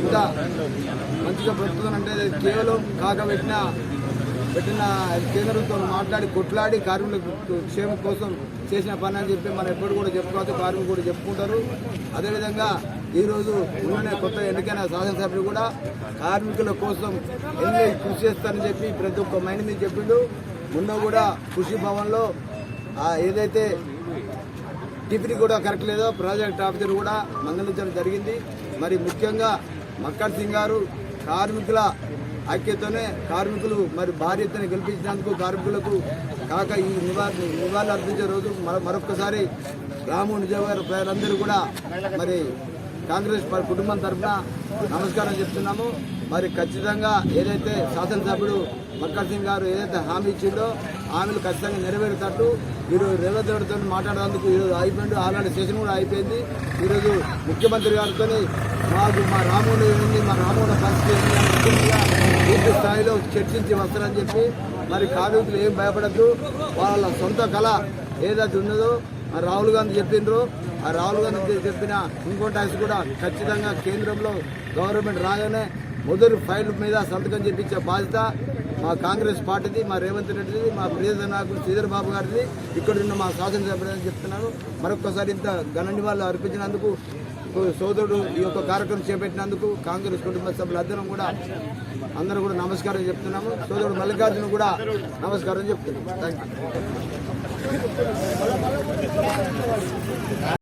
ఇంత మంచిగా ప్రస్తుతం అంటే కేవలం కాక పెట్టిన పెట్టిన కేంద్రంతో మాట్లాడి కొట్లాడి కార్మికుల క్షేమం కోసం చేసిన పని అని చెప్పి మనం ఎప్పుడు కూడా చెప్పుకోవచ్చు కార్మికులు కూడా చెప్పుకుంటారు. అదేవిధంగా ఈరోజు ఉన్ననే కొత్త ఎన్నికైన శాసనసభ్యులు కూడా కార్మికుల కోసం ఎన్ని కృషి చేస్తారని చెప్పి ప్రతి ఒక్క మైండ్ మీద చెప్పిండు. మొన్న కూడా కృషి భవన్లో ఏదైతే టిఫిన్ కూడా కరెక్ట్ లేదో ప్రాజెక్ట్ ఆఫీసర్ కూడా మందలించడం జరిగింది. మరి ముఖ్యంగా మక్కర్ సింగ్ గారు కార్మికుల ఐక్యతోనే కార్మికులు మరి భారీ ఎత్తున గెలిపించినందుకు కార్మికులకు కాక ఈ నివారణ నివాళులు అర్పించే రోజు మరొకసారి రాము గ్రామం ప్రజలందరూ కూడా మరి కాంగ్రెస్ కుటుంబం తరఫున నమస్కారం చెప్తున్నాము. మరి ఖచ్చితంగా ఏదైతే శాసనసభ్యుడు మక్కర్ సింగ్ గారు ఏదైతే హామీ ఇచ్చిండో హామీలు ఖచ్చితంగా నెరవేరుతట్టు ఈరోజు రేవంత్ రెడ్డితో మాట్లాడేందుకు ఈరోజు అయిపోయింది ఆల్రెడీ సెషన్ కూడా అయిపోయింది. ఈరోజు ముఖ్యమంత్రి గారితో మాకు మా రాముడు ఏంది మా రాముడు పరిస్థితి పూర్తి స్థాయిలో చర్చించి వస్తారని చెప్పి మరి కార్మికులు ఏం భయపడద్దు. వాళ్ళ సొంత కళ ఏదైతే ఉన్నదో రాహుల్ గాంధీ చెప్పిండ్రు. ఆ రాహుల్ గాంధీ చెప్పిన ఇన్కమ్ ట్యాక్స్ కూడా ఖచ్చితంగా కేంద్రంలో గవర్నమెంట్ రాగానే మొదటి ఫైల్ మీద సంతకం చేపించే బాధ్యత మా కాంగ్రెస్ పార్టీది మా రేవంత్ రెడ్డిది మా ప్రియత నాయకుడు శ్రీధర్ బాబు గారిది. ఇక్కడ ఉన్న మా శాసనసభ్యులని చెప్తున్నాను మరొకసారి ఇంత ఘన నివాళులు అర్పించినందుకు సోదరుడు ఈ యొక్క కార్యక్రమం చేపట్టినందుకు కాంగ్రెస్ కుటుంబ సభ్యులందరం కూడా అందరూ కూడా నమస్కారం చెప్తున్నాము. సోదరుడు మల్లికార్జున కూడా నమస్కారం చెప్తున్నాము థ్యాంక్ యూ